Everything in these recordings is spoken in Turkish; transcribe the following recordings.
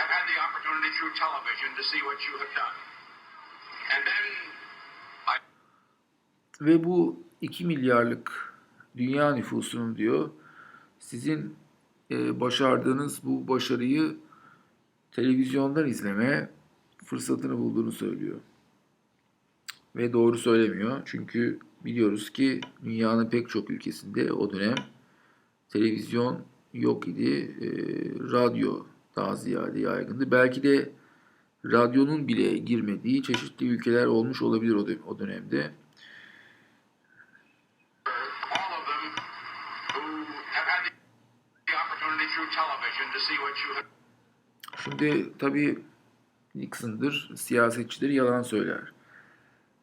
have had the opportunity through television to see what you have done. And then I Ve bu 2 milyarlık dünya nüfusunun diyor sizin e, başardığınız bu başarıyı televizyondan izleme fırsatını bulduğunu söylüyor. Ve doğru söylemiyor. Çünkü biliyoruz ki dünyanın pek çok ülkesinde o dönem televizyon yok idi. E, radyo daha ziyade yaygındı. Belki de radyonun bile girmediği çeşitli ülkeler olmuş olabilir o, dö- o dönemde. Şimdi tabii Nixon'dır, siyasetçileri yalan söyler.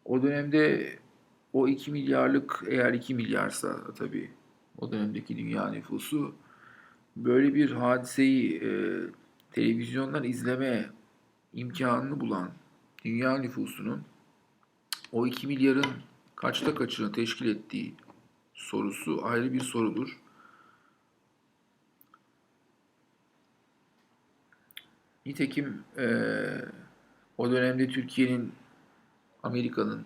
O dönemde o 2 milyarlık eğer 2 milyarsa tabii o dönemdeki dünya nüfusu böyle bir hadiseyi e, televizyondan izleme imkanını bulan dünya nüfusunun o 2 milyarın kaçta kaçını teşkil ettiği sorusu ayrı bir sorudur. Nitekim eee, o dönemde Türkiye'nin Amerika'nın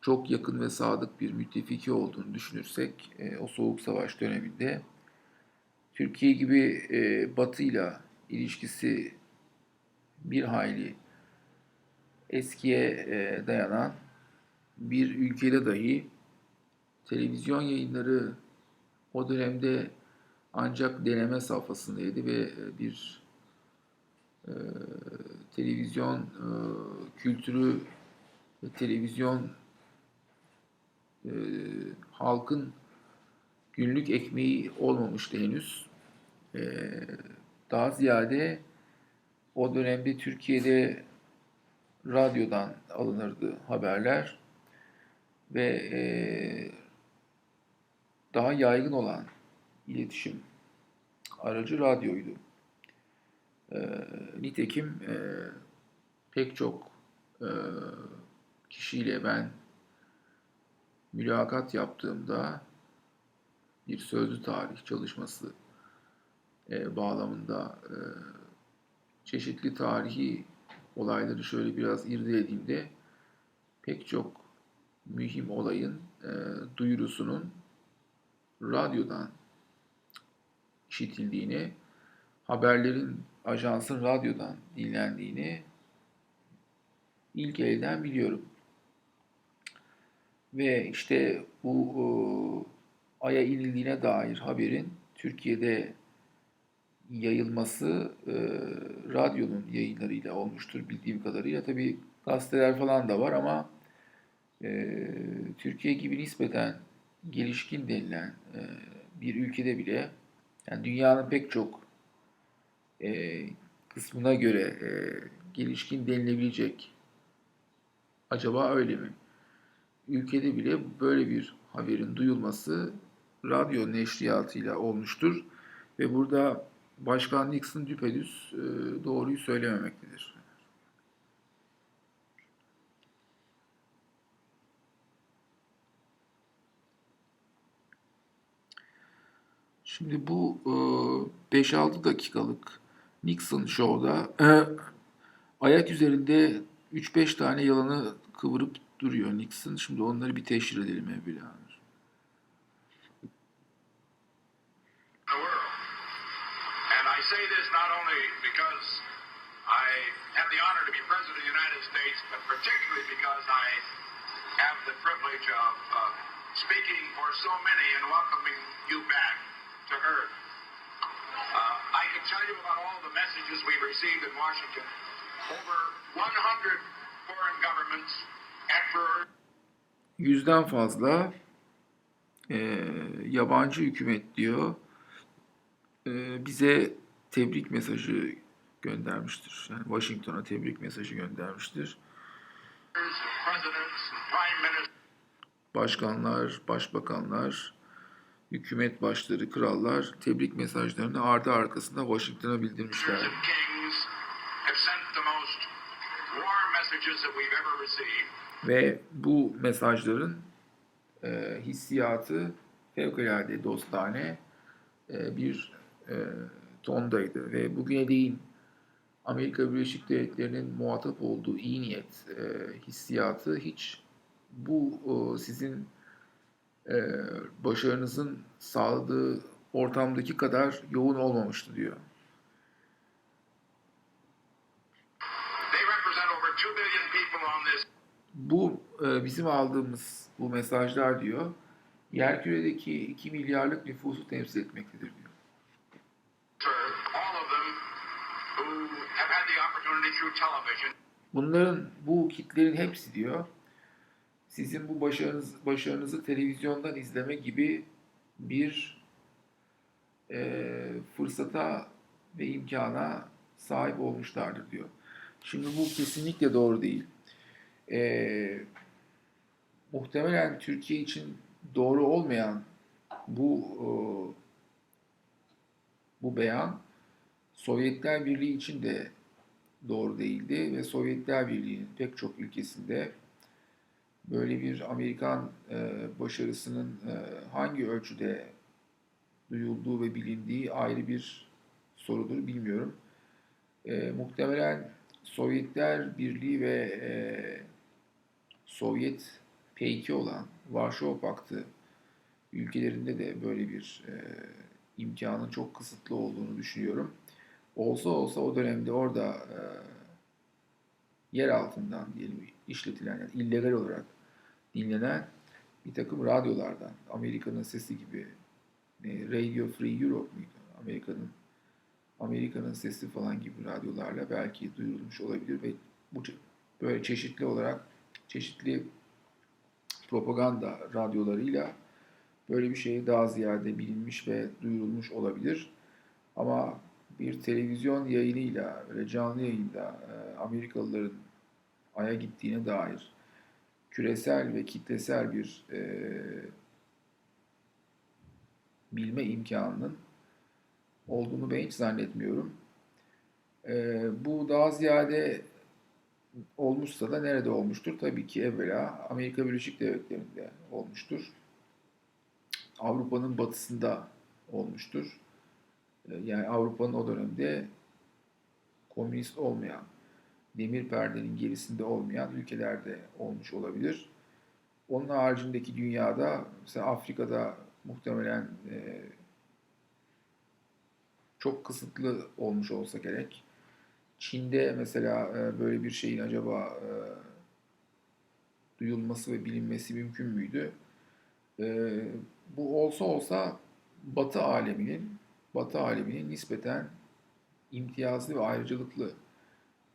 çok yakın ve sadık bir müttefiki olduğunu düşünürsek eee, o Soğuk Savaş döneminde Türkiye gibi eee Batı'yla ilişkisi bir hayli eskiye eee, dayanan bir ülkede dahi televizyon yayınları o dönemde ancak deneme safhasındaydı ve e, bir e, televizyon e, kültürü ve televizyon e, halkın günlük ekmeği olmamıştı henüz. E, daha ziyade o dönemde Türkiye'de radyodan alınırdı haberler ve e, daha yaygın olan iletişim aracı radyoydu. Ee, nitekim e, pek çok e, kişiyle ben mülakat yaptığımda bir sözlü tarih çalışması e, bağlamında e, çeşitli tarihi olayları şöyle biraz irdelediğimde pek çok mühim olayın e, duyurusunun radyodan işitildiğini, haberlerin ajansın radyodan dinlendiğini ilk elden biliyorum. Ve işte bu e, Ay'a inildiğine dair haberin Türkiye'de yayılması e, radyonun yayınlarıyla olmuştur bildiğim kadarıyla. Tabii gazeteler falan da var ama e, Türkiye gibi nispeten gelişkin denilen e, bir ülkede bile yani dünyanın pek çok e, kısmına göre e, gelişkin denilebilecek. Acaba öyle mi? Ülkede bile böyle bir haberin duyulması radyo neşriyatıyla olmuştur ve burada Başkan Nixon düpedüz e, doğruyu söylememektedir. Şimdi bu e, 5-6 dakikalık Nixon Show'da e, ayak üzerinde 3-5 tane yalanı kıvırıp duruyor Nixon. Şimdi onları bir teşhir edelim evvela. The honor to be President of the United States, but particularly because I have the privilege of uh, speaking for so many and welcoming you back to Earth. Uh, I can tell you about all the messages we've received in Washington. Over 100 foreign governments, emperors, Yüzden fazla e, yabancı hükümet diyor e, bize tebrik mesajı göndermiştir. Yani Washington'a tebrik mesajı göndermiştir. Başkanlar, başbakanlar, hükümet başları, krallar tebrik mesajlarını ardı arkasında Washington'a bildirmişler. Ve bu mesajların e, hissiyatı fevkalade dostane e, bir e, tondaydı. Ve bugüne değin Amerika Birleşik Devletleri'nin muhatap olduğu iyi niyet e, hissiyatı hiç bu e, sizin e, başarınızın sağladığı ortamdaki kadar yoğun olmamıştı diyor. They represent over 2 billion people on this Bu e, bizim aldığımız bu mesajlar diyor, yerküredeki 2 milyarlık nüfusu temsil etmektedir diyor. Bunların, bu kitlerin hepsi diyor, sizin bu başarınız, başarınızı televizyondan izleme gibi bir e, fırsata ve imkana sahip olmuşlardır diyor. Şimdi bu kesinlikle doğru değil. E, muhtemelen Türkiye için doğru olmayan bu e, bu beyan Sovyetler Birliği için de doğru değildi ve Sovyetler Birliği'nin pek çok ülkesinde böyle bir Amerikan e, başarısının e, hangi ölçüde duyulduğu ve bilindiği ayrı bir sorudur bilmiyorum. E, muhtemelen Sovyetler Birliği ve Sovyet P2 olan Varşova Paktı ülkelerinde de böyle bir e, imkanın çok kısıtlı olduğunu düşünüyorum. Olsa olsa o dönemde orada e, yer altından diyelim işletilen yani illegal olarak dinlenen bir takım radyolardan Amerika'nın sesi gibi ne, Radio Free Europe muydu? Amerika'nın Amerika'nın sesi falan gibi radyolarla belki duyurulmuş olabilir ve bu böyle çeşitli olarak çeşitli propaganda radyolarıyla böyle bir şey daha ziyade bilinmiş ve duyurulmuş olabilir. Ama bir televizyon yayınıyla, böyle canlı yayında e, Amerikalıların Ay'a gittiğine dair küresel ve kitlesel bir e, bilme imkanının olduğunu ben hiç zannetmiyorum. E, bu daha ziyade olmuşsa da nerede olmuştur? Tabii ki evvela Amerika Birleşik Devletleri'nde olmuştur. Avrupa'nın batısında olmuştur. E, Yani Avrupa'nın o dönemde komünist olmayan, demir perdenin gerisinde olmayan ülkelerde olmuş olabilir. Onun haricindeki dünyada, mesela Afrika'da muhtemelen e, çok kısıtlı olmuş olsa gerek. Çin'de mesela e, böyle bir şeyin acaba e, duyulması ve bilinmesi mümkün müydü? E, bu olsa olsa Batı aleminin Batı aleminin nispeten imtiyazlı ve ayrıcalıklı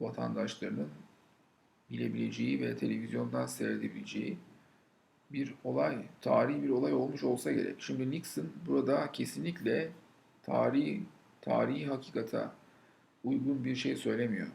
vatandaşlarının bilebileceği ve televizyondan seyredebileceği bir olay, tarihi bir olay olmuş olsa gerek. Şimdi Nixon burada kesinlikle tarihi, tarihi hakikata uygun bir şey söylemiyor.